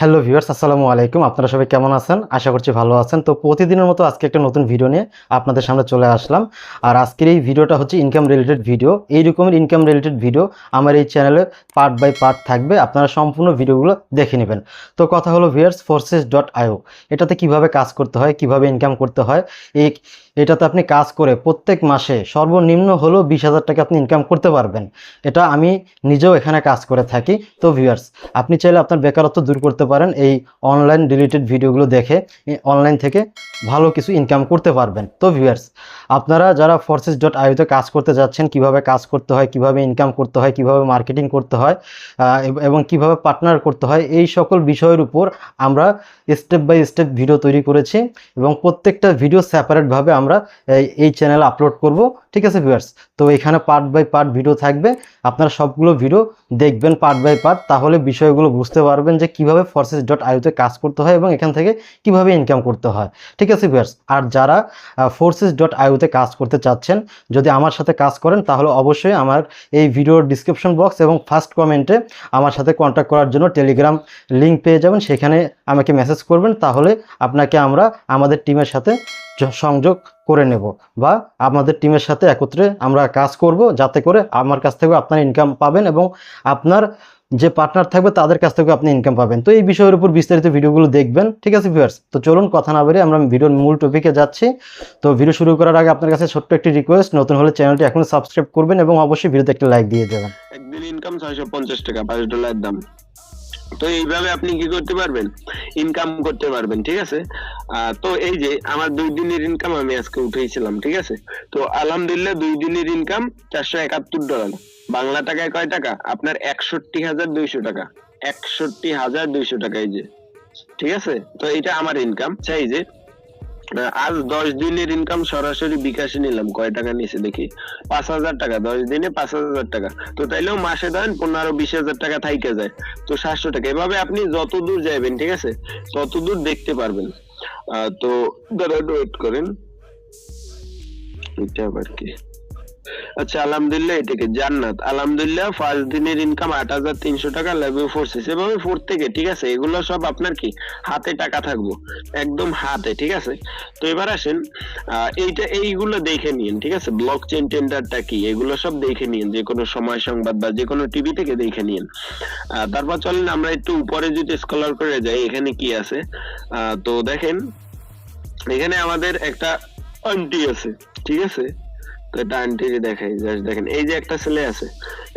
Hello viewers আসসালামু আলাইকুম। আপনারা সবাই কেমন আছেন? আশা করছি ভালো আছেন। তো প্রতিদিনের মতো আজকে একটা নতুন ভিডিও নিয়ে আপনাদের সামনে চলে আসলাম। আর আজকের এই ভিডিওটা হচ্ছে ইনকাম রিলেটেড ভিডিও এই রকমের ইনকাম রিলেটেড ভিডিও আমার এই চ্যানেলে পার্ট বাই পার্ট থাকবে। আপনারা সম্পূর্ণ ভিডিওগুলো দেখে নেবেন। তো কথা হলো ভিউয়ার্স ফোর্সেস ডট আইও এটাতে কীভাবে কাজ করতে হয়, কীভাবে ইনকাম করতে হয়? এই, এটাতে আপনি কাজ করে প্রত্যেক মাসে সর্বনিম্ন হলেও বিশ হাজার টাকা আপনি ইনকাম করতে পারবেন। এটা আমি নিজেও এখানে কাজ করে থাকি। তো ভিউয়ার্স আপনি চাইলে আপনার বেকারত্ব দূর করতে পারেন এই অনলাইন রিলেটেড ভিডিওগুলো দেখে অনলাইন থেকে ভালো কিছু ইনকাম করতে পারবেন। তো ভিউয়ার্স আপনারা যারা ফোর্সেস ডট আইওতে কাজ করতে যাচ্ছেন, কীভাবে কাজ করতে হয়, কীভাবে ইনকাম করতে হয়, কীভাবে মার্কেটিং করতে হয় এবং কীভাবে পার্টনার করতে হয়, এই সকল বিষয়ের উপর আমরা স্টেপ বাই স্টেপ ভিডিও তৈরি করেছি এবং প্রত্যেকটা ভিডিও সেপারেটভাবে আমরা এই এই চ্যানেলে আপলোড করব। ঠিক আছে ভিউয়ার্স তো এখানে পার্ট বাই পার্ট ভিডিও থাকবে। আপনারা সবগুলো ভিডিও দেখবেন পার্ট বাই পার্ট তাহলে বিষয়গুলো বুঝতে পারবেন যে কীভাবে ফোর্সেস ডট আইওতে কাজ করতে হয় এবং এখান থেকে কীভাবে ইনকাম করতে হয়। ঠিক আছে ভিউয়ার্স আর যারা ফোর্সেস ডট আইওতে কাজ করতে চাচ্ছেন, যদি আমার সাথে কাজ করেন, তাহলে অবশ্যই আমার এই ভিডিওর ডিসক্রিপশন বক্স এবং ফার্স্ট কমেন্টে আমার সাথে কন্ট্যাক্ট করার জন্য টেলিগ্রাম লিঙ্ক পেয়ে যাবেন। সেখানে আমাকে মেসেজ করবেন, তাহলে আপনাকে আমরা আমাদের টিমের সাথে সংযোগ করে নেব বা আমাদের টিমের সাথে একত্রে আমরা কাজ করব, যাতে করে আমার কাছ থেকেও আপনার ইনকাম পাবেন এবং আপনার যে পার্টনার থাকবে তাদের কাছ থেকে আপনি ইনকাম পাবেন। তো এই বিষয়ের উপর বিস্তারিত ভিডিওগুলো দেখবেন, ঠিক আছে ভিউয়ার্স তো চলুন কথা না বেরিয়ে আমরা ভিডিওর মূল টপিকে যাচ্ছি। তো ভিডিও শুরু করার আগে আপনার কাছে ছোট্ট একটি রিকোয়েস্ট নতুন হলে চ্যানেলটি এখন সাবস্ক্রাইব করবেন এবং অবশ্যই ভিডিওতে একটা লাইক দিয়ে দেবেন। একদিন ইনকাম ছয়শো পঞ্চাশ টাকা, পাঁচ ডলার দাম। তো এইভাবে আপনি কি করতে পারবেন? ইনকাম করতে পারবেন, ঠিক আছে? তো এই যে আমার দুই দিনের ইনকাম আমি আজকে উঠেছিলাম ঠিক আছে? তো আলহামদুলিল্লাহ দুই দিনের ইনকাম চারশো একাত্তর ডলার বাংলা টাকায় কয় টাকা? আপনার একষট্টি হাজার দুইশো টাকা। একষট্টি হাজার দুইশো টাকা এই যে। ঠিক আছে? তো এটা আমার ইনকাম চাই যে আজ দশ দিনের ইনকাম সরাসরি বিকাশে নিলাম। কয় টাকা নিচে দেখি? পাঁচ হাজার টাকা। দশ দিনে পাঁচ হাজার টাকা। তো তাইলেও মাসে ধরেন পনেরো বিশ হাজার টাকা থাইকে যায়। তো সাতশো টাকা। এভাবে আপনি যত দূর যাবেন ঠিক আছে? তত দূর দেখতে পারবেন। তো দাঁড়ান ওয়েট করেন। এটা আবার কি? আচ্ছা আলহামদুলিল্লাহ এটাকে জান্নাত। আলহামদুলিল্লাহ ফার্স্ট দিনের ইনকাম আট হাজার তিনশো টাকা লেভেল ফোর্সেস এভাবে ফোর থেকে, ঠিক আছে? এগুলো সব আপনার কি? হাতে টাকা থাকব। একদম হাতে, ঠিক আছে? তো এবার আসেন এইটা, এইগুলো দেখে নিন, ঠিক আছে? ব্লক চেইন টেন্ডারটা কি? এগুলো সব দেখে নিন, যে কোনো সময় সংবাদ বা যে কোনো টিভি থেকে দেখে নিন। তারপর চলেন, আমরা একটু উপরে যদি স্কলার করে যাই, এখানে কি আছে? তো দেখেন, এখানে আমাদের একটা আন্টি আছে, ঠিক আছে? তো এটা দেখাই জাস্ট দেখেন, এই যে একটা ছেলে আছে,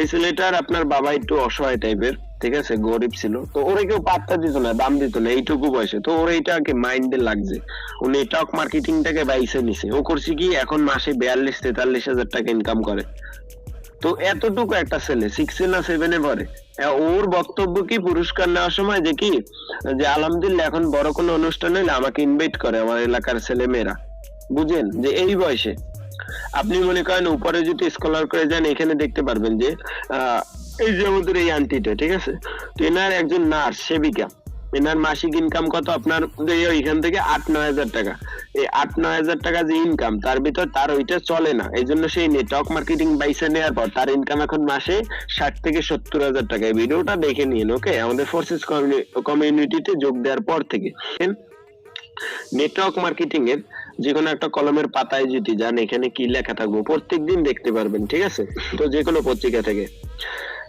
এই ছেলেটার আপনার বাবা একটু অসহায় টাইপের ঠিক আছে, গরিব ছিল, তো ওরে কেউ পাত্তা দিত না, দাম দিত না, এইটুকু বয়সে, তো মাইন্ডে লাগছে। উনি টক মার্কেটিংটাকে বাইসে নিছে, ও করছে কি, এখন মাসে বিয়াল্লিশ, তেতাল্লিশ হাজার টাকা ইনকাম করে। তো এতটুকু একটা ছেলে সিক্সে না সেভেনে পড়ে ওর বক্তব্য কি পুরস্কার নেওয়ার সময় যে কি, যে আলহামদুলিল্লাহ এখন বড় কোনো অনুষ্ঠান হলে আমাকে ইনভাইট করে, আমার এলাকার ছেলে মেয়েরা বুঝেন? যে এই বয়সে আপনি মনে করেন উপরে যদি স্কলার করে যান, এখানে দেখতে পারবেন যে এই যে আমাদের এই আন্টিটা ঠিক আছে? তো এনার একজন নার্স সেবিকা এনার মাসিক ইনকাম কত আপনার? এই ওইখান থেকে আট, নয় হাজার টাকা। এই আট, নয় হাজার টাকা যে ইনকাম তার ভিতর তার ওইটা চলে না। এই জন্য সেই নেটওয়ার্ক মার্কেটিং বাইসে নেওয়ার পর তার ইনকাম এখন মাসে ষাট থেকে সত্তর হাজার টাকা। এই ভিডিওটা দেখে নিন ওকে আমাদের ফোর্সেস কমিউনিটিতে যোগ দেওয়ার পর থেকে। নেটওয়ার্ক মার্কেটিং এর যে কোনো একটা কলমের পাতায় যদি যান, এখানে কি লেখা থাকব? প্রত্যেকদিন দেখতে পারবেন, ঠিক আছে? তো যে কোনো পত্রিকা থেকে।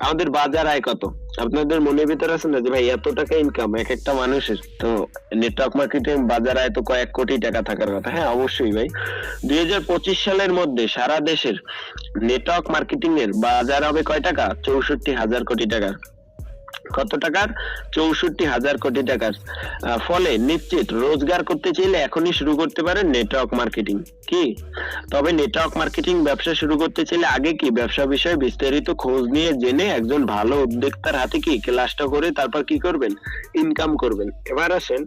আমাদের বাজার আয় কত? আপনাদের মনের ভিতরে আছে না যে, ভাই, এত টাকা ইনকাম এক একটা মানুষের? তো নেটওয়ার্ক মার্কেটিং বাজার আয় তো কয়েক কোটি টাকা থাকার কথা। হ্যাঁ অবশ্যই ভাই। দুই হাজার পঁচিশ সালের মধ্যে সারা দেশের নেটওয়ার্ক মার্কেটিং এর বাজার হবে কয় টাকা? চৌষট্টি হাজার কোটি টাকার কত টাকার? চৌষট্টি হাজার কোটি টাকার। ফলে নিশ্চিত রোজগার করতে চাইলে এখনই শুরু করতে পারেন নেটওয়ার্ক মার্কেটিং কি? তবে নেটওয়ার্ক মার্কেটিং ব্যবসা শুরু করতে চাইলে আগে কি? ব্যবসা বিষয়ে বিস্তারিত খোঁজ নিয়ে জেনে একজন ভালো উদ্যোক্তার হাতে কি ক্লাসটা করে তারপর কি করবেন? ইনকাম করবেন। এবার আসেন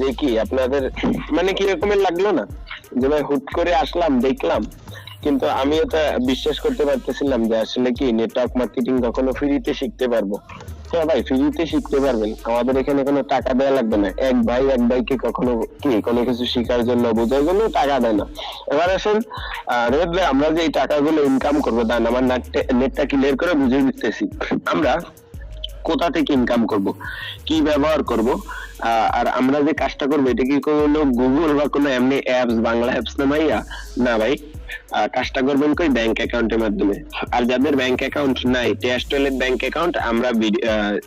যে কি আপনাদের মানে কি রকমের লাগল না? যে ভাই হুট করে আসলাম, দেখলাম, কিন্তু আমি এটা বিশ্বাস করতে পারতেছিলাম যে আসলে কি নেটওয়ার্ক মার্কেটিং কখনো ফ্রিতে শিখতে পারব। হ্যাঁ ভাই ফ্রিতে শিখতে পারবেন। আমাদের এখানে কোনো টাকা দেওয়া লাগবে না। এক ভাই, এক ভাইকে কখনো কি, কোনো কিছু শেখার জন্য, বোঝার জন্য টাকা দেয় না। এবার আসেন রেড আমরা যে টাকাগুলো ইনকাম করব, দান, আমার নেটটা ক্লিয়ার করে বুঝিয়ে দিতেছি। আমরা কোথা থেকে ইনকাম করব? কি ব্যবহার করব? আর আমরা যে কাজটা করব, এটা কি কোনো গুগল বা কোনো এমনি অ্যাপস বাংলা অ্যাপস না না ভাই। কাজটা করবেন কই? ব্যাংক অ্যাকাউন্টের মাধ্যমে। আর যাদের ব্যাংক অ্যাকাউন্ট নাই টেস্টলের ব্যাংক অ্যাকাউন্ট আমরা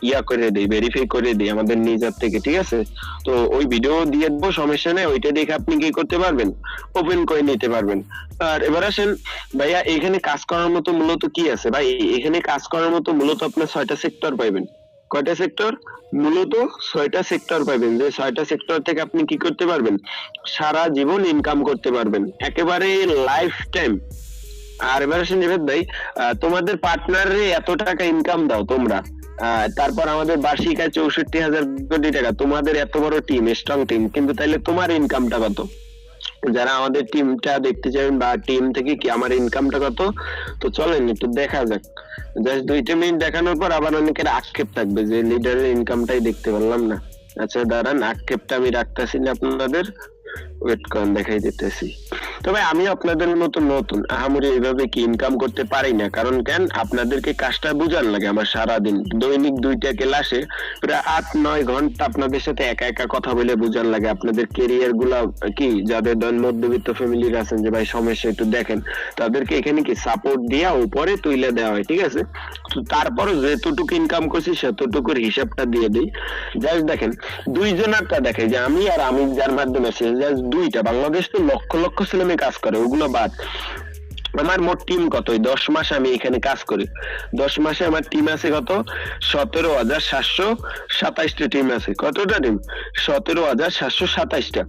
ইয়া করে দিই ভেরিফাই করে দিই আমাদের নিজের থেকে, ঠিক আছে? তো ওই ভিডিও দিয়ে দেবো, সমস্যা নেই, ওইটা দেখে আপনি কি করতে পারবেন? ওপেন করে নিতে পারবেন। আর এবার আসেন, ভাইয়া, এখানে কাজ করার মতো মূলত কি আছে? ভাই, এখানে কাজ করার মতো মূলত আপনার ছয়টা সেক্টর পাইবেন। কয়টা সেক্টর মূলত ছয়টা সেক্টর পাবেন। যে ছয়টা সেক্টর থেকে আপনি কি করতে পারবেন? সারা জীবন ইনকাম করতে পারবেন। একেবারে লাইফ টাইম আর এবার আসেন জাভেদ ভাই তোমাদের পার্টনারে এত টাকা ইনকাম দাও তোমরা। তারপর আমাদের বার্ষিক আয় চৌষট্টি হাজার কোটি টাকা। তোমাদের এত বড় টিম স্ট্রং টিম কিন্তু তাইলে তোমার ইনকামটা কত? যারা আমাদের টিমটা দেখতে চাইবেন বা টিম থেকে কি আমার ইনকামটা কত? তো চলেন, একটু দেখা যাক। জাস্ট দুইটা মিনিট দেখানোর পর আবার অনেকের আক্ষেপ থাকবে যে লিডারের ইনকামটাই দেখতে পারলাম না। আচ্ছা দাঁড়ান, আক্ষেপটা আমি রাখতেছি না আপনাদের। ওয়েট করেন, দেখাই দিতেছি। তবে আমি আপনাদের মতো নতুন। আহামরি এইভাবে কি ইনকাম করতে পারি না? কারণ কেন? আপনাদেরকে কাজটা বুঝান লাগে আমার সারাদিন। দৈনিক দুইটা ক্লাসে প্রায় আট, নয় ঘণ্টা আপনাদের সাথে একা একা কথা বলে বুঝান লাগে। আপনাদের কেরিয়ারগুলা কি? যাদের মধ্যবিত্ত ফ্যামিলির আছেন যে, ভাই সমস্যা, একটু দেখেন। তাদেরকে এখানে কি সাপোর্ট দিয়া, উপরে তুইলে দেওয়া হয়, ঠিক আছে? তারপরে যেতটুকু ইনকাম করছি, সেতটুকুর হিসাবটা দিয়ে দিই। জাস্ট দেখেন, দুইজনারটা দেখে যে আমি আর আমি যার মাধ্যমে দুইটা। বাংলাদেশ তো লক্ষ লক্ষ ছেলে মেয়ে কাজ করে, ওগুলো বাদ। আমার মোট টিম কত? দশ মাস আমি এখানে কাজ করি। দশ মাসে আমার টিম আছে কত? সতেরো হাজার সাতশো সাতাইশটা টিম আছে। কতটা টিম সতেরো হাজার সাতশো সাতাইশটা।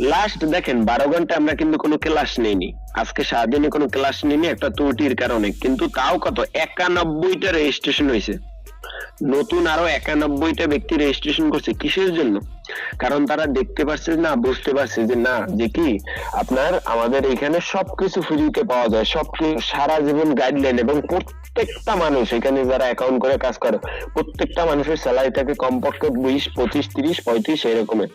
লাস্ট দেখেন, বারো ঘণ্টা আমরা কিন্তু কোনো ক্লাস নেইনি। আজকে সারাদিনে কোনো ক্লাস নেইনি, একটা ত্রুটির কারণে। কিন্তু তাও কত? একানব্বইটা রেজিস্ট্রেশন হয়েছে। নতুন আরও একানব্বইটা ব্যক্তি রেজিস্ট্রেশন করছে কিসের জন্য? কারণ তারা দেখতে পাচ্ছে না, বুঝতে পারছে যে না, যে কি আপনার আমাদের এখানে সবকিছু ফ্রিতে পাওয়া যায়, সবকিছু সারা জীবন গাইডলাইন এবং প্রত্যেকটা মানুষ এখানে যারা অ্যাকাউন্ট করে কাজ করে, প্রত্যেকটা মানুষের স্যালারি থাকে কমপক্ষে বিশ, পঁচিশ, তিরিশ, পঁয়ত্রিশ, এরকমের।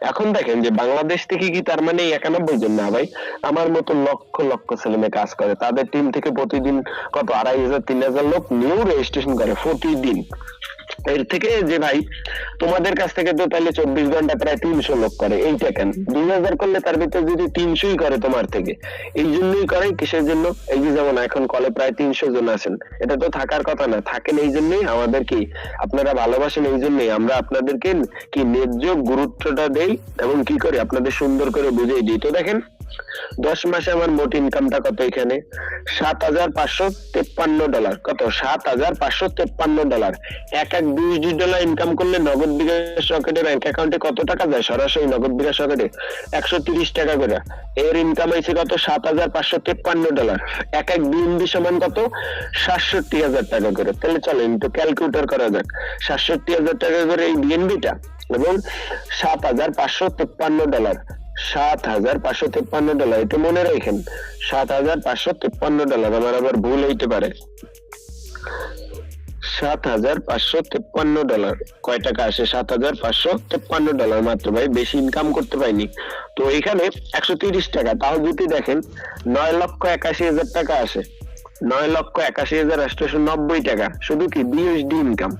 এখন দেখেন যে বাংলাদেশ থেকে কি তার মানে একানব্বই জন? না ভাই, আমার মতো লক্ষ লক্ষ ছেলে মেয়ে কাজ করে। তাদের টিম থেকে প্রতিদিন কত আড়াই হাজার, তিন হাজার লোক নিউ রেজিস্ট্রেশন করে প্রতিদিন। এর থেকে যে ভাই তোমাদের কাছ থেকে তো তাহলে চব্বিশ ঘণ্টা প্রায় তিনশো লোক করে, এইটা কেন? দুই হাজার করলে তার ভিতরে যদি তিনশোই করে তোমার থেকে, এই জন্যই করে কিসের জন্য? এই যে যেমন এখন কলে প্রায় তিনশো জন আছেন, এটা তো থাকার কথা না, থাকেন এই জন্যই আমাদের কি, আপনারা ভালোবাসেন এই জন্যই, আমরা আপনাদেরকে কি ন্যায্য গুরুত্বটা দেই এবং কি করি, আপনাদের সুন্দর করে বুঝিয়ে দিই। তো দেখেন দশ মাসে আমার মোট ইনকামটা কত এখানে? সাত হাজার পাঁচশো তেপ্পান্ন ডলার কত? সাত হাজার পাঁচশো তেপ্পান্ন ডলার এক এক বিশ ডলার ইনকাম করলে নগদ বিকাশ রকেটে ব্যাংক অ্যাকাউন্টে কত টাকা যায়? সরাসরি নগদ বিকাশ রকেটে একশো তিরিশ টাকা করে। এর ইনকাম হয়েছে কত? সাত হাজার পাঁচশো তেপ্পান্ন ডলার এক এক বিএনবি সমান কত? সাতষট্টি হাজার টাকা করে। তাহলে চলো একটু ক্যালকুলেটর করা যাক। সাতষট্টি হাজার টাকা করে এই বিএনবিটা এবং সাত হাজার পাঁচশো তেপ্পান্ন ডলার সাত হাজার পাঁচশো তেপ্পান্ন ডলার। এটা মনে রাখেন, সাত হাজার পাঁচশো তেপ্পান্ন ডলার, আমার আবার ভুল হইতে পারে। সাত হাজার পাঁচশো তেপ্পান্ন ডলার। কয় টাকা আসে? সাত হাজার পাঁচশো তেপ্পান্ন ডলার মাত্র ভাই, বেশি ইনকাম করতে পাইনি তো এখানে একশো তিরিশ টাকা। তাও যদি দেখেন, নয় লক্ষ একাশি হাজার টাকা আসে। নয় লক্ষ একাশি হাজার আটশো নব্বই টাকা। শুধু কি বিএসডি ইনকাম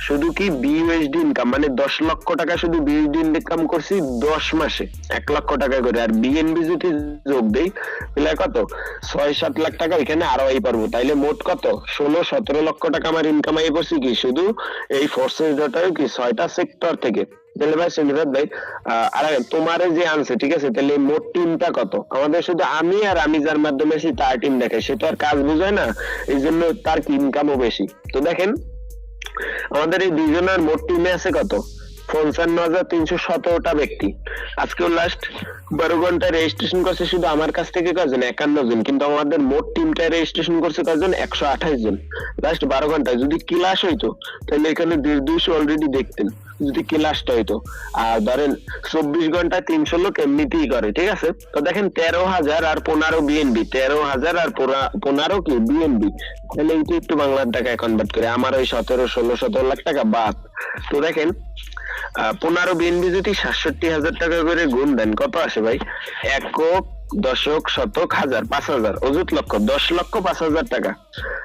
শুধু কি বিইউএসডি ইনকাম মানে দশ লক্ষ টাকা শুধু বিইউএসডি ইনকাম করছি দশ মাসে। এক লক্ষ টাকা করে। আর বিএনবি যদি যোগ দেই, তাহলে কত? ছয় সাত লাখ টাকা এখানে আরও এই পারব। তাইলে মোট কত? ষোলো, সতেরো লক্ষ টাকা আমার ইনকাম আই করছি কি? শুধু এই ফোর্সেস ডটার কি? ছয়টা সেক্টর থেকে। তাহলে ভাই সঞ্জীবাদ ভাই আর তোমার যে আনছে, ঠিক আছে? তাহলে মোট টিমটা কত? আমাদের শুধু আমি আর আমি যার মাধ্যমে সে তার টিম দেখে সে তো আর কাজ বুঝায় না, এই জন্য তার ইনকামও বেশি। তো দেখেন, আমাদের এই দুইজনের মোট টিমে আছে কত? পঞ্চান্ন হাজার তিনশো সতেরোটা ব্যক্তি। আজকেও লাস্ট বারো ঘণ্টা রেজিস্ট্রেশন করছে শুধু আমার কাছ থেকে কজন একান্ন জন। কিন্তু আমাদের মোট টিমটা রেজিস্ট্রেশন করছে কজন একশো আঠাশ জন। লাস্ট বারো ঘন্টায় যদি ক্লাস হইতো, তাহলে এখানে দেড় দুইশো অলরেডি দেখতেন। যদি ক্লাসটা হইতো। আর ধরেন চব্বিশ ঘন্টায় তিনশো লোক এমনিতেই করে, ঠিক আছে? তো দেখেন তেরো হাজার আর পনেরো বিএনবি তেরো হাজার আর পোনা- পনেরো কি? বিএনবি তাহলে এইটা একটু বাংলার টাকায় কনভার্ট করে। আমার ওই সতেরো, ষোলো, সতেরো লাখ টাকা বাদ। তো দেখেন পনেরো বিএনবি যদি সাতষট্টি হাজার টাকা করে গুণ দেন, কত আসে ভাই? একক, দশক, শতক, হাজার, পাঁচ হাজার, অযুত লক্ষ, দশ লক্ষ, পাঁচ হাজার টাকা।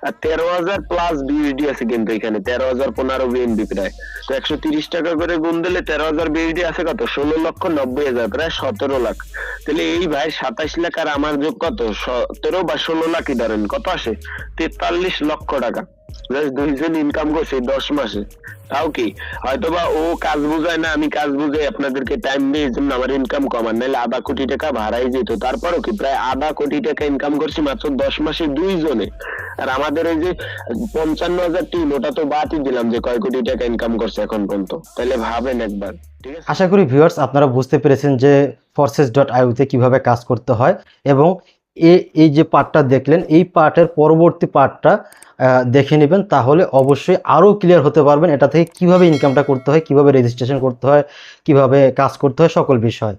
আর তেরো হাজার প্লাস বিএসডি আছে কিন্তু এখানে, তেরো হাজার পনেরো বিএনবি প্রায়। তো একশো তিরিশ টাকা করে গুণ দিলে তেরো হাজার বিএসডি আছে কত? ষোলো লক্ষ নব্বই হাজার, প্রায় সতেরো লাখ। তাহলে এই ভাই সাতাশ লাখ আর আমার যোগ কত? সতেরো বা ষোলো লাখই ধরেন, কত আসে? তেতাল্লিশ লক্ষ টাকা। দুইজন ইনকাম করছে, দশ মাসে। তাও কি? হয়তোবা ও কাজ বুঝায় না, আমি কাজ বুঝাই আপনাদেরকে টাইম দিই জন্য আমার ইনকাম কম আর নাহলে আধা কোটি টাকা ভাড়াই যেত। তারপরও কি, প্রায় আধা কোটি টাকা ইনকাম করছি মাত্র দশ মাসে দুইজনে। আর আমাদের এই যে পঞ্চান্ন হাজার টিম ওটা তো বাদই দিলাম যে কয় কোটি টাকা ইনকাম করছে এখন পর্যন্ত। তাহলে ভাবেন একবার আশা করি ভিউয়ার্স আপনারা বুঝতে পেরেছেন যে ফোর্সেস ডট আইউতে কীভাবে কাজ করতে হয়। এবং এই যে পার্টটা দেখলেন, এই পার্টের পরবর্তী পার্টটা দেখে নেবেন, তাহলে অবশ্যই আরও ক্লিয়ার হতে পারবেন এটা থেকে কীভাবে ইনকামটা করতে হয়, কীভাবে রেজিস্ট্রেশন করতে হয়, কীভাবে কাজ করতে হয়, সকল বিষয়।